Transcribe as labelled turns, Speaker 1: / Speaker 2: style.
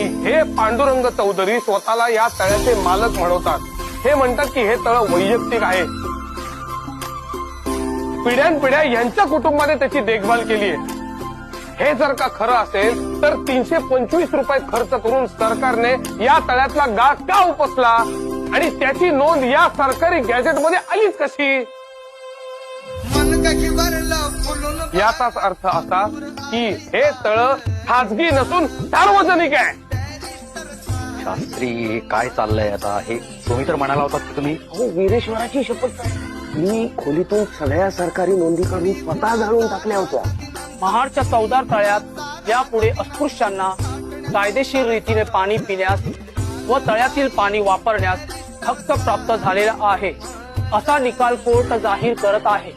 Speaker 1: की हे पांडुरंग चौधरी स्वतःला या तळ्याचे मालक म्हणवतात. हे म्हणतात की हे तळ वैयक्तिक आहे. पिढ्यानपिढ्या यांच्या कुटुंबाने त्याची देखभाल केली आहे. हे जर का खरं असेल तर तीनशे पंचवीस रुपये खर्च करून सरकारने या तळ्यातला गाळ का उपसला? आणि त्याची नोंद या सरकारी गॅजेटमध्ये आलीच कशी? याचाच अर्थ असा की हे तळ खाजगी नसून सार्वजनिक आहे.
Speaker 2: शास्त्री काय चाललंय आता? हे तुम्ही तर म्हणाला होतात की तुम्ही
Speaker 3: अहो वीरेश्वराची शपथ मी खोलीतून सगळ्या सरकारी नोंदी काढून स्वतः जाणून टाकल्या होत्या.
Speaker 4: महाडच्या चौदार तळ्यात यापुढे अस्पृश्यांना कायदेशीर रीतीने पाणी पिण्यास व तळ्यातील पाणी वापरण्यास हक्क प्राप्त झालेला आहे. असा निकाल कोर्ट जाहीर करत आहे.